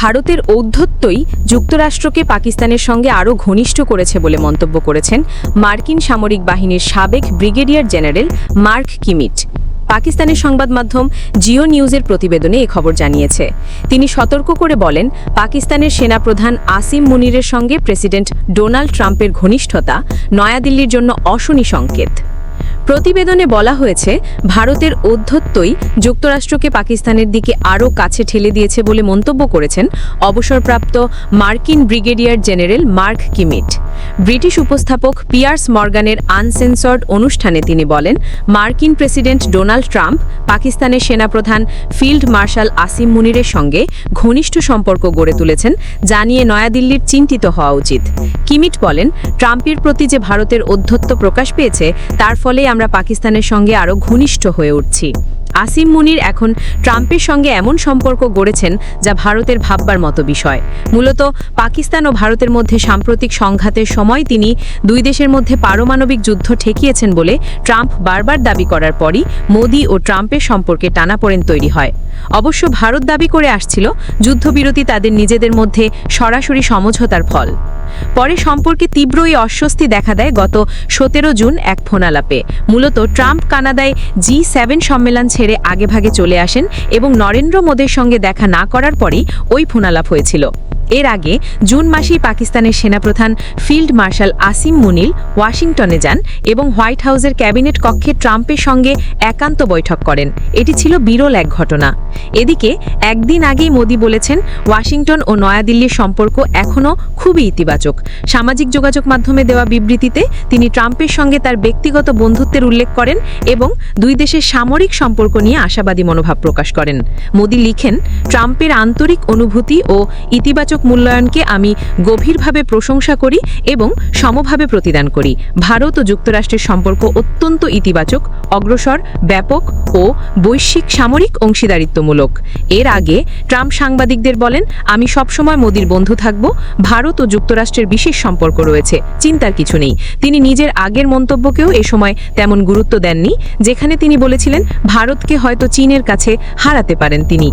ভারতের ঔদ্ধত্যই যুক্তরাষ্ট্রকে পাকিস্তানের সঙ্গে আরও ঘনিষ্ঠ করেছে বলে মন্তব্য করেছেন মার্কিন সামরিক বাহিনীর সাবেক ব্রিগেডিয়ার জেনারেল মার্ক কিমিট পাকিস্তানের সংবাদ মাধ্যম জিও নিউজের প্রতিবেদনে এ খবর জানিয়েছে। তিনি সতর্ক করে বলেন, পাকিস্তানের সেনাপ্রধান আসিম মুনিরের সঙ্গে প্রেসিডেন্ট ডোনাল্ড ট্রাম্পের ঘনিষ্ঠতা নয়াদিল্লির জন্য অশনি সংকেত। প্রতিবেদনে বলা হয়েছে, ভারতের অধ্যত্তই যুক্তরাষ্ট্রকে পাকিস্তানের দিকে আরও কাছে ঠেলে দিয়েছে বলে মন্তব্য করেছেন অবসরপ্রাপ্ত মার্কিন brigadier general Mark Kimmitt. British উপস্থাপক পিয়ার্স মর্গানের আনসেন্সর্ড অনুষ্ঠানে তিনি বলেন, মার্কিন প্রেসিডেন্ট ডোনাল্ড ট্রাম্প পাকিস্তানের সেনাপ্রধান ফিল্ড মার্শাল আসিম মুনিরের সঙ্গে ঘনিষ্ঠ সম্পর্ক গড়ে তুলেছেন, যা নিয়ে নয়াদিল্লির চিন্তিত হওয়া উচিত। কিমিট বলেন, ট্রাম্পের প্রতি যে ভারতের অধ্যত্ব প্রকাশ পেয়েছে, তার ফলে আমরা পাকিস্তানের সঙ্গে আরও ঘনিষ্ঠ হয়ে উঠছি। আসিম মুনির এখন ট্রাম্পের সঙ্গে এমন সম্পর্ক গড়েছেন যা ভারতের ভাববার মতো বিষয়। মূলত পাকিস্তান ও ভারতের মধ্যে সাম্প্রতিক সংঘাতের সময় তিনি দুই দেশের মধ্যে পারমাণবিক যুদ্ধ ঠেকিয়েছেন বলে ট্রাম্প বারবার দাবি করার পরই মোদি ও ট্রাম্পের সম্পর্কে টানাপোড়েন তৈরি হয়। অবশ্য ভারত দাবি করে আসছিল, যুদ্ধবিরতি তাদের নিজেদের মধ্যে সরাসরি সমঝোতার ফল। পরে সম্পর্কে তীব্র এই অস্বস্তি দেখা দেয় গত সতেরো জুন এক ফোনালাপে। মূলত ট্রাম্প কানাডায় জি সেভেন সম্মেলন ছেড়ে আগেভাগে চলে আসেন এবং নরেন্দ্র মোদের সঙ্গে দেখা না করার পরই ওই ফোনালাপ হয়েছিল। এর আগে জুন মাসেই পাকিস্তানের সেনাপ্রধান ফিল্ড মার্শাল আসিম মুনিল ওয়াশিংটনে যান এবং হোয়াইট হাউসের ক্যাবিনেট কক্ষে ট্রাম্পের সঙ্গে একান্ত বৈঠক করেন। এটি ছিল বিরল এক ঘটনা। এদিকে, একদিন আগেই মোদি বলেছেন, ওয়াশিংটন ও নয়াদিল্লির সম্পর্ক এখনও খুবই ইতিবাচক। সামাজিক যোগাযোগ মাধ্যমে দেওয়া বিবৃতিতে তিনি ট্রাম্পের সঙ্গে তার ব্যক্তিগত বন্ধুত্বের উল্লেখ করেন এবং দুই দেশের সামরিক সম্পর্ক নিয়ে আশাবাদী মনোভাব প্রকাশ করেন। মোদি লিখেন, ট্রাম্পের আন্তরিক অনুভূতি ও ইতিবাচক মূল্যায়নকে আমি গভীরভাবে প্রশংসা করি এবং সমভাবে প্রতিদান করি। ভারত ও যুক্তরাষ্ট্রের সম্পর্ক অত্যন্ত ইতিবাচক, অগ্রসর, ব্যাপক ও বৈশ্বিক সামরিক অংশীদারিত্বমূলক। এর আগে ট্রাম্প সাংবাদিকদের বলেন, আমি সবসময় মোদির বন্ধু থাকব, ভারত ও যুক্তরাষ্ট্রের বিশেষ সম্পর্ক রয়েছে, চিন্তার কিছু নেই। তিনি নিজের আগের মন্তব্যকেও এ সময় তেমন গুরুত্ব দেননি, যেখানে তিনি বলেছিলেন, ভারতকে হয়তো চীনের কাছে হারাতে পারেন তিনি।